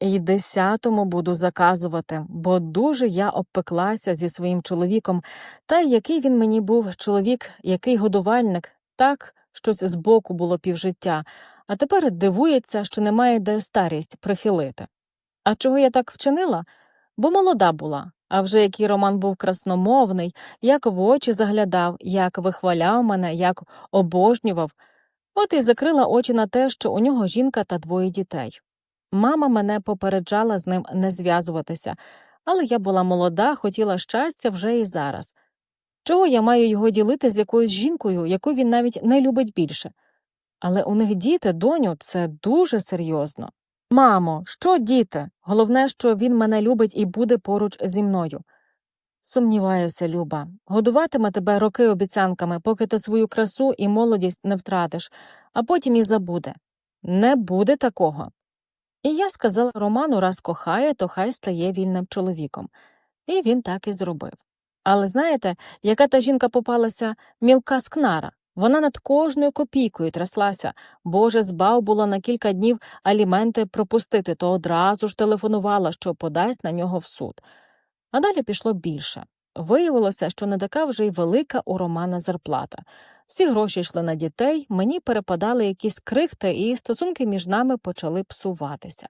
І десятому буду заказувати, бо дуже я обпеклася зі своїм чоловіком, та який він мені був чоловік, який годувальник, так щось збоку було півжиття, а тепер дивується, що немає де старість прихилити. А чого я так вчинила? Бо молода була, а вже який Роман був красномовний, як в очі заглядав, як вихваляв мене, як обожнював. От і закрила очі на те, що у нього жінка та двоє дітей. Мама мене попереджала з ним не зв'язуватися, але я була молода, хотіла щастя вже і зараз. Чого я маю його ділити з якоюсь жінкою, яку він навіть не любить більше? Але у них діти, доню, це дуже серйозно. Мамо, що діти? Головне, що він мене любить і буде поруч зі мною. Сумніваюся, Люба, годуватиме тебе роки обіцянками, поки ти свою красу і молодість не втратиш, а потім і забуде. Не буде такого. І я сказала Роману, раз кохає, то хай стає вільним чоловіком. І він так і зробив. Але знаєте, яка та жінка попалася мілка скнара? Вона над кожною копійкою тряслася. Боже, збав було на кілька днів аліменти пропустити, то одразу ж телефонувала, що подасть на нього в суд. А далі пішло більше. Виявилося, що не така вже й велика у Романа зарплата. Всі гроші йшли на дітей, мені перепадали якісь крихти, і стосунки між нами почали псуватися.